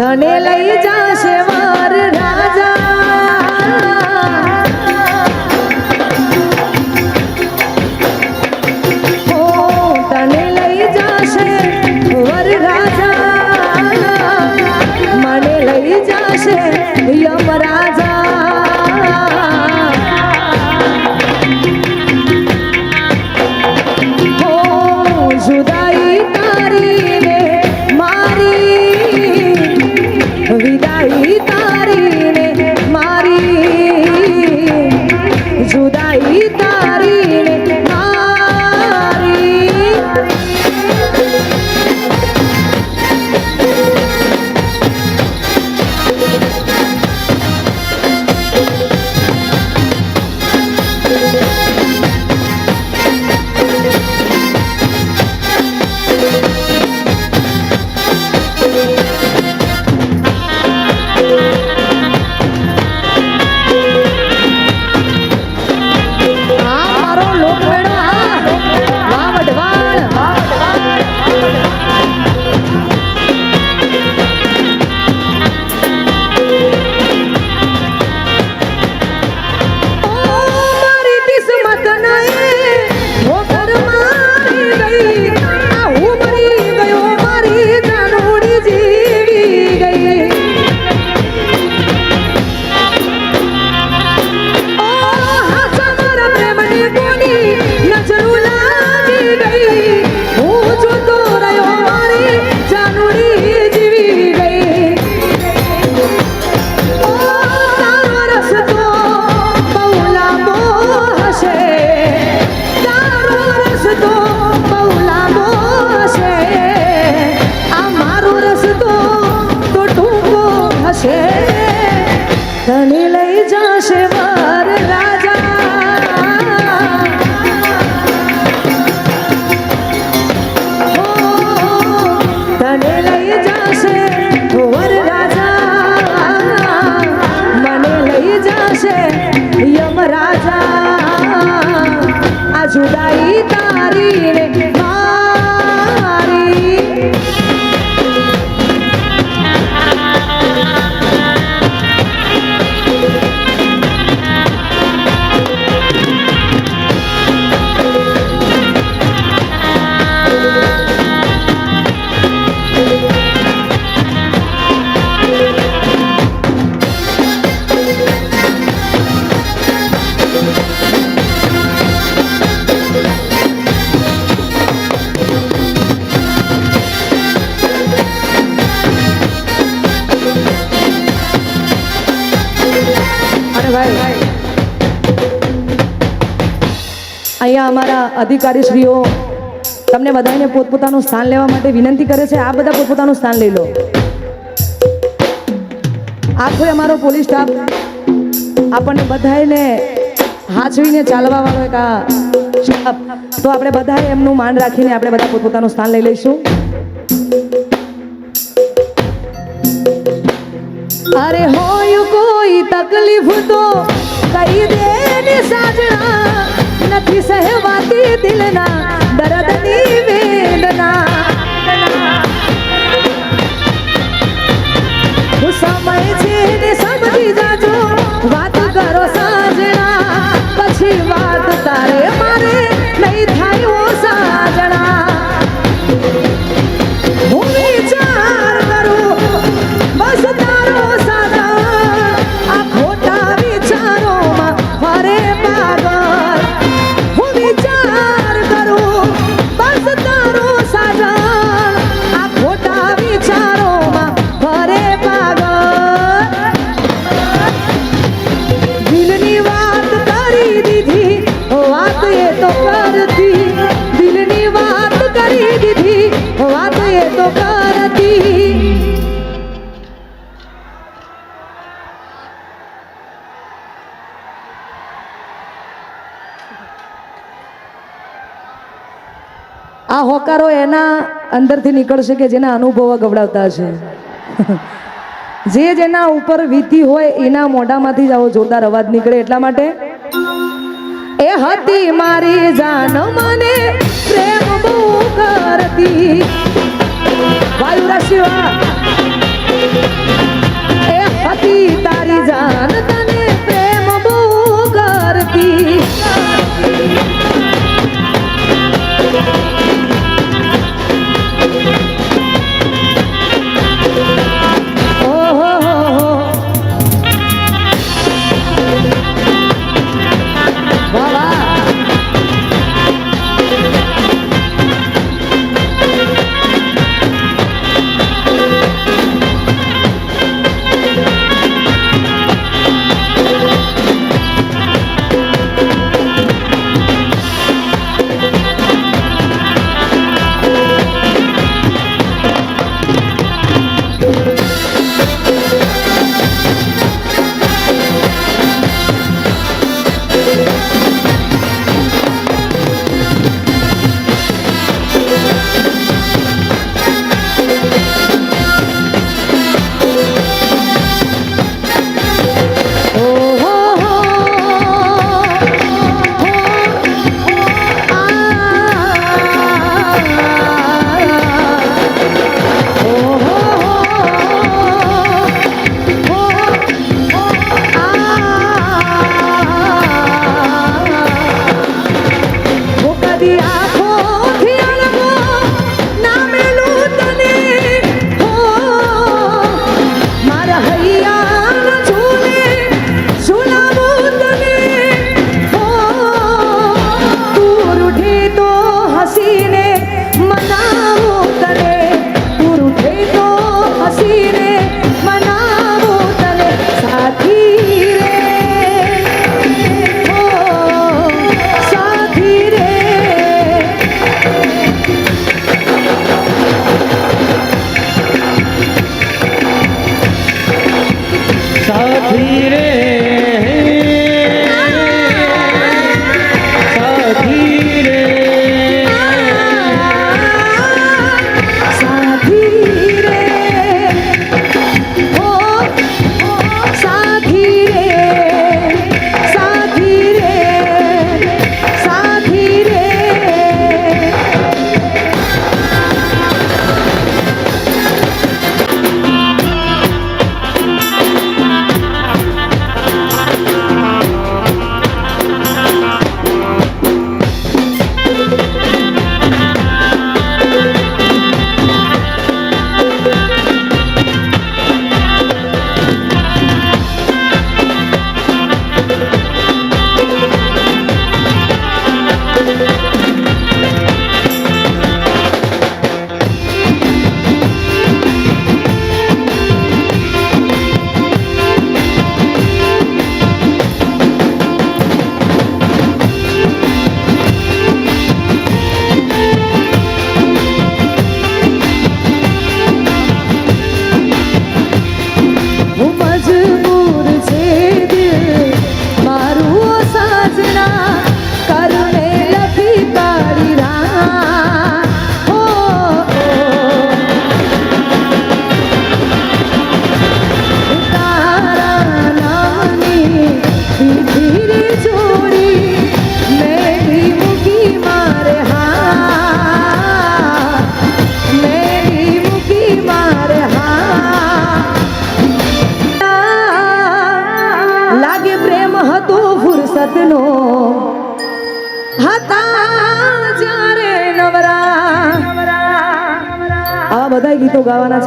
તને લઈ જાશે અધિકારીશ્રીઓ તમને બધાને પોતપોતાનું સ્થાન લેવા માટે વિનંતી કરે છે. આ બધા પોતપોતાનું સ્થાન લઈ લો. આખો અમારો પોલીસ સ્ટાફ આપણને બધાને હાચવીને ચાલવા વાળો એક તો આપણે બધાએ એમનું માન રાખીને આપણે બધા પોતપોતાનું સ્થાન લઈ લઈશું. અરે હોય કોઈ તકલીફ તો કહી દે સાજણા નથી સહેવાતી દિલના દર્દની વેદના. સમય છે ને સમજી જાજો. અંદરથી નીકળશે કે જેના અનુભવો ગવડાવતા છે જે જેના ઉપર વીતી હોય એના મોઢામાંથી જ આવો જોરદાર અવાજ નીકળે એટલા માટે. એ હતી મારી જાન મને પ્રેમ બહુ કરતી. વાયુ રાશિ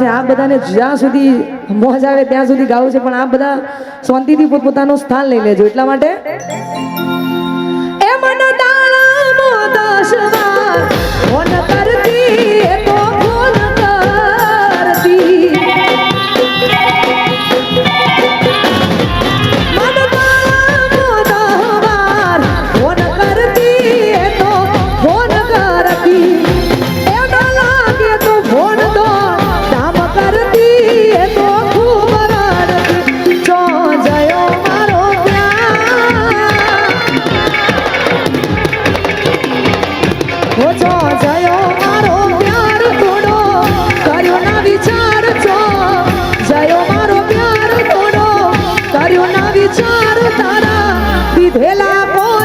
રહ્યા છે. આ બધાને જ્યાં સુધી મોજ આવે ત્યાં સુધી ગાવું છે પણ આ બધા શાંતિથી પોતપોતાનું સ્થાન લઈ લેજો. એટલા માટે એ મને તાળા મો દસ વાર করিও না বিচার তারা। বিধেলা পর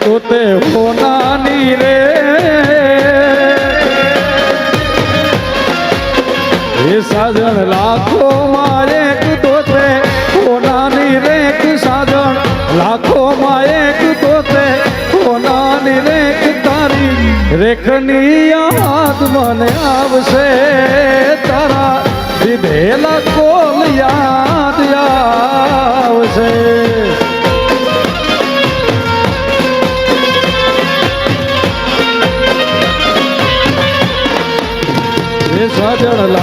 તો તે હોનાની રે. એ લાખો માં તો તે હોનાની રે સાજણ, લાખો માં તો તે હોનાની રે તારી રેખની યાદ મને આવશે. તારા દીધેલા કોલ યાદ આવશે. એ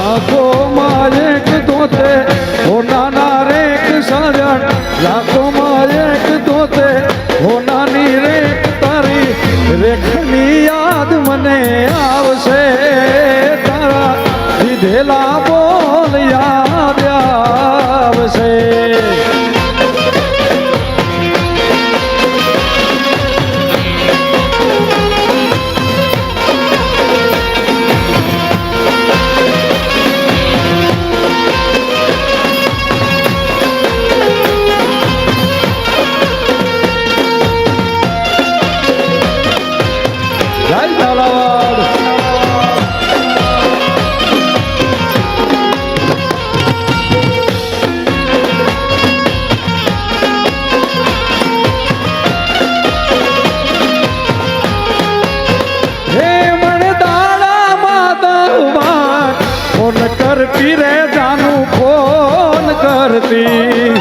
કરતી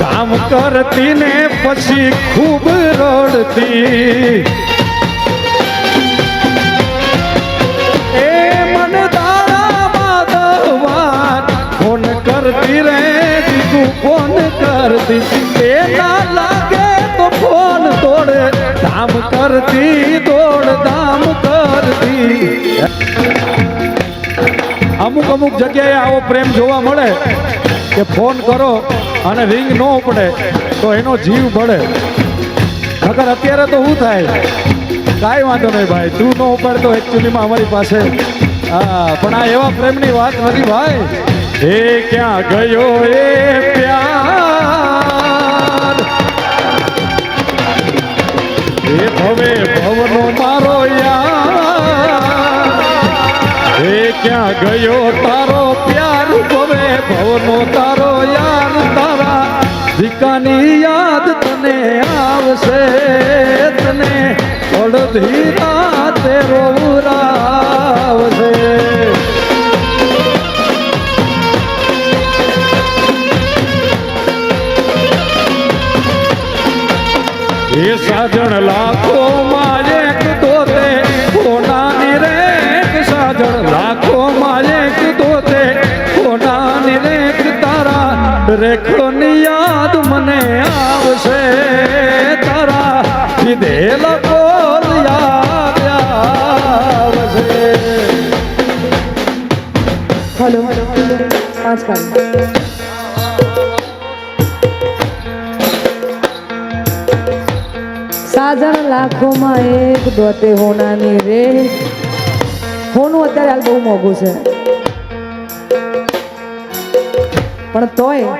કામ કરતી ને પછી ખૂબ રડતી. એ મને ફોન કરતી રે તું ફોન કરતી. એ ના તો ફોન તોડે, ધામ કરતી દોડ, ધામ કરતી. અમુક અમુક જગ્યાએ આવો પ્રેમ જોવા મળે કે ફોન કરો અને રિંગ ન ઉપડે તો એનો જીવ ભળે ખબર અત્યારે તો શું થાય? કાંઈ વાંધો નહીં ભાઈ, તું ન ઉપાડતો એકચ્યુઅલીમાં અમારી પાસે. હા, પણ આ એવા પ્રેમની વાત નથી ભાઈ. એ ક્યાં ગયો એ પ્યાર? એ ભવે ભવનો મારો યાર. એ ક્યાં ગયો તારો પ્યાર? ભવે ભવનો તારો યાર તારા દીકાની યાદ તને આવશે તને અડધી રાતે રોવરાવશે રેખોની યાદ મને આવશે. તારા કીધેલા બોલ યાદ આવશે. હલો પાંચ સાધન લાખોમાં એક દોતે હોનાની રે. હોનું અત્યારે હાલ બહુ મોંઘું છે. પણ તોય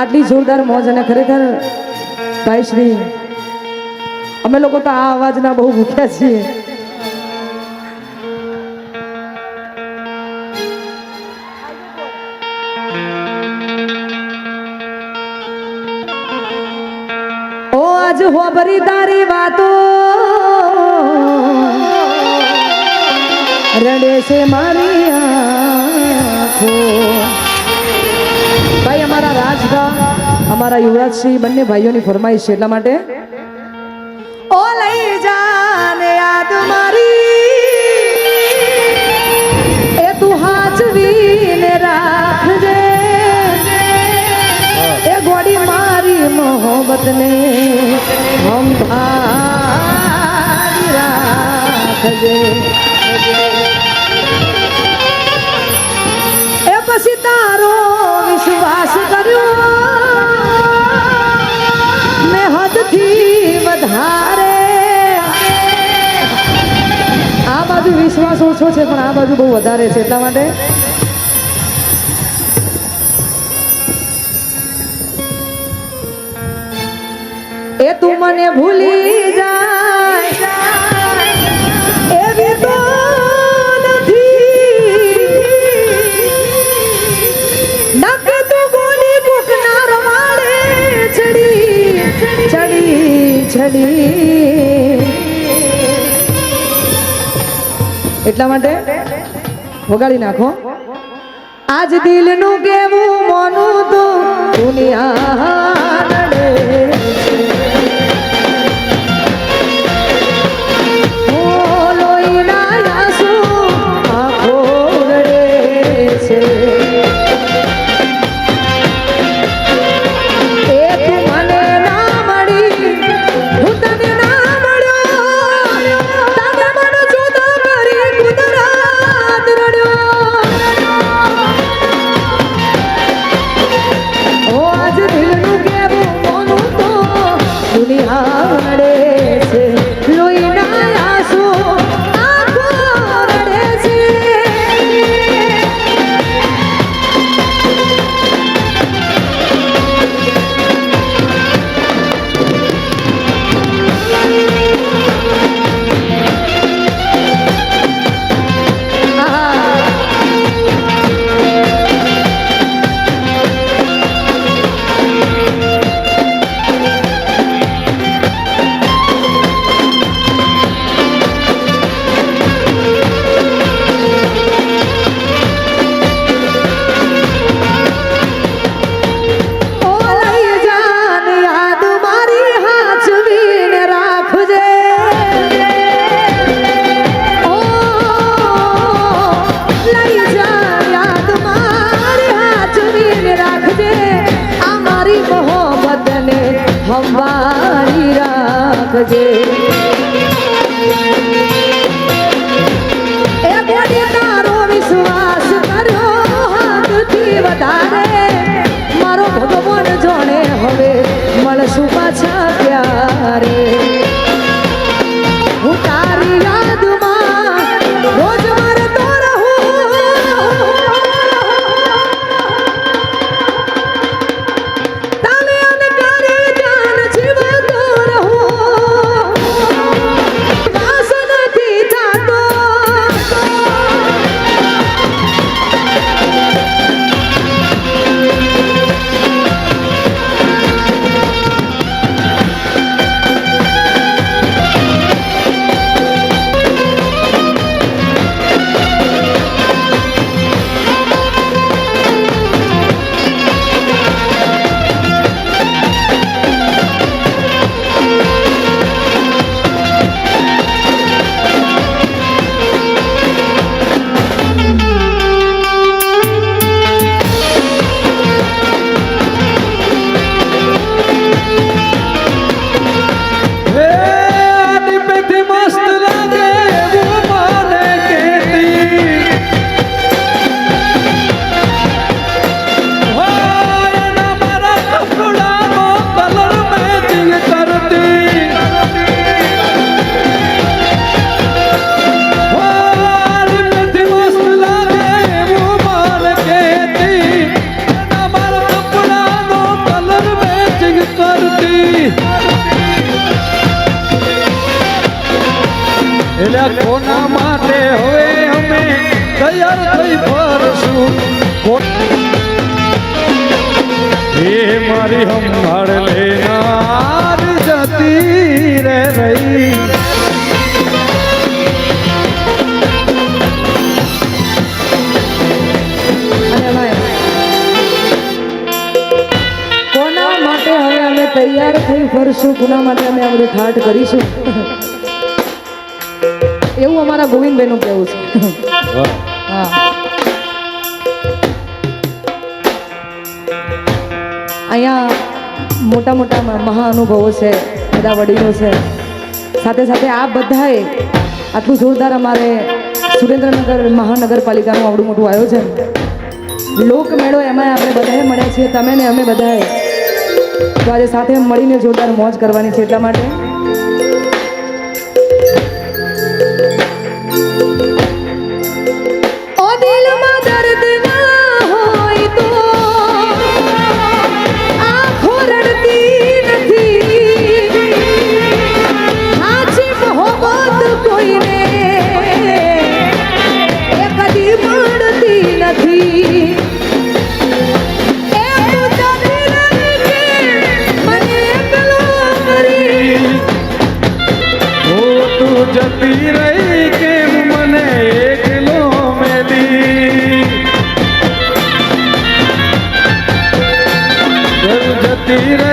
આટલી જોરદાર મોજ અને ખરેખર ભાઈ શ્રી, અમે લોકો તો આ અવાજના બહુ ભૂખ્યા છીએ. હોબરી તારી વાતો. રડે છે મારી ભાઈ, અમારા રાજભા અમારા યુવરાજસિંહ, બંને ભાઈઓની ફરમાઈશ છે એટલા માટે. ઓ લઈ જાને યાદ મારી. બદલે સંભાળી રાખજે એ પછી તારો વિશ્વાસ કર્યો. મેં હદથી વધારે. આ બાજુ વિશ્વાસ ઓછો છે, પણ આ બાજુ બહુ વધારે છે. એટલા માટે ঋতু ভুলি એટલા માટે વગાડી નાખો આજ દિલનું કેવું મોનું તો દુનિયા লাগবে સંભાળ લેનાર જતી રે રહી તૈયાર થઈ ફરશું? કોના માટે અમે આ બધું ઠાઠ કરીશું? એવું અમારા ગોવિંદભાઈનું કહેવું છે. હા. અહીંયા મોટા મોટા મહાઅનુભવો છે, બધા વડીલો છે. સાથે સાથે આ બધાએ આટલું જોરદાર અમારે સુરેન્દ્રનગર મહાનગરપાલિકાનું આવડું મોટું આયોજન. લોકમેળો એમાં આપણે બધાએ મળ્યા છીએ, તમે ને અમે બધાએ. તો આજે સાથે મળીને જોરદાર મોજ કરવાની છે એટલા માટે તું જતી રહી કેમ મને એકલો મેલી. ઘર જતી રહી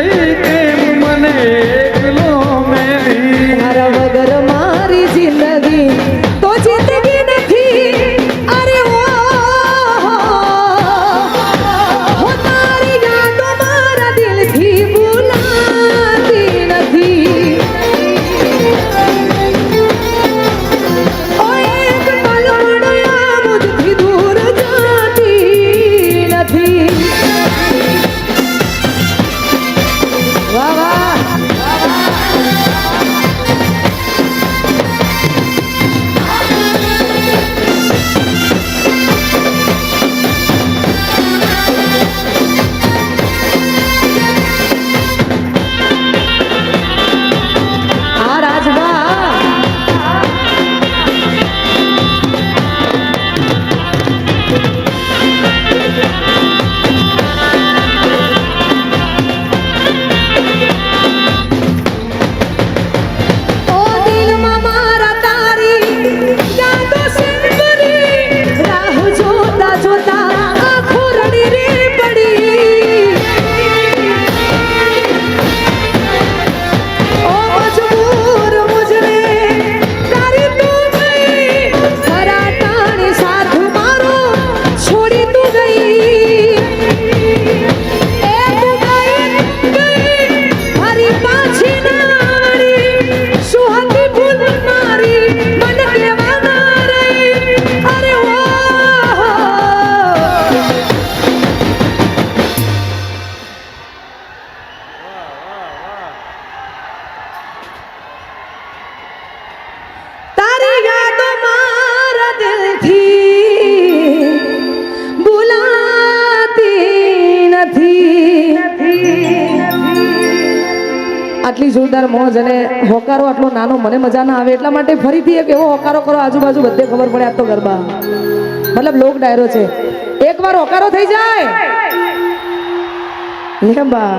હોકારો આટલો નાનો મને મજા ના આવે એટલા માટે ફરીથી એક એવો હોકારો કરો. આજુબાજુ બધે ખબર પડે આ તો ગરબા. મતલબ લોક ડાયરો છે. એકવાર હોકારો થઈ જાય. લે બા